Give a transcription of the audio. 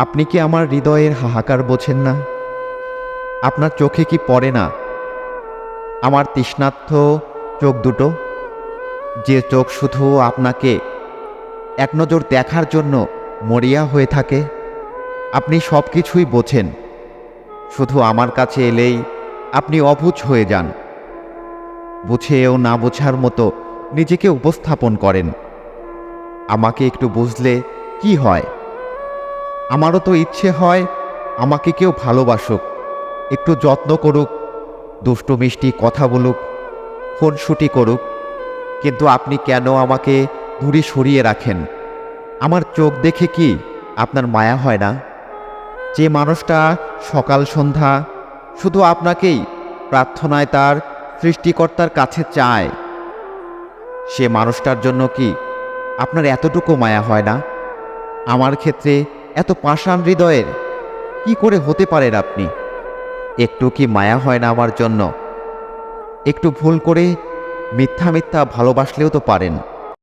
আপনি কি আমার হৃদয়ের হাহাকার বোঝেন না? আপনার চোখে কি পড়ে না? আমার তৃষ্ণার্থ চোখ দুটো। যে চোখ শুধু আপনাকে এক নজর দেখার জন্য মরিয়া হয়ে থাকে, আপনি সব কিছুই বোঝেন। শুধু আমার কাছে এলেই আপনি অবুঝ হয়ে যান। বুঝেও না বোঝার মতো নিজেকে উপস্থাপন করেন। আমাকে একটু বুঝলে কি হয়? আমারও তো ইচ্ছে হয় আমাকে কেউ ভালোবাসুক। একটু যত্ন করুক, দুষ্টু মিষ্টি কথা বলুক ফোনশুটি করুক। কিন্তু আপনি কেন আমাকে দূরে সরিয়ে রাখেন? আমার চোখ দেখে কি আপনার মায়া হয় না? যে মানুষটা সকাল সন্ধ্যা শুধু আপনাকেই প্রার্থনায় তার সৃষ্টিকর্তার কাছে চায়, সে মানুষটার জন্য কি আপনার এতটুকু মায়া হয় না? আমার ক্ষেত্রে এত পাষাণ হৃদয়ের? কি করে হতে পারেন আপনি? একটু কি মায়া হয় না আমার জন্য? একটু ভুল করে মিথ্যা মিথ্যা ভালোবাসলেও তো পারেন।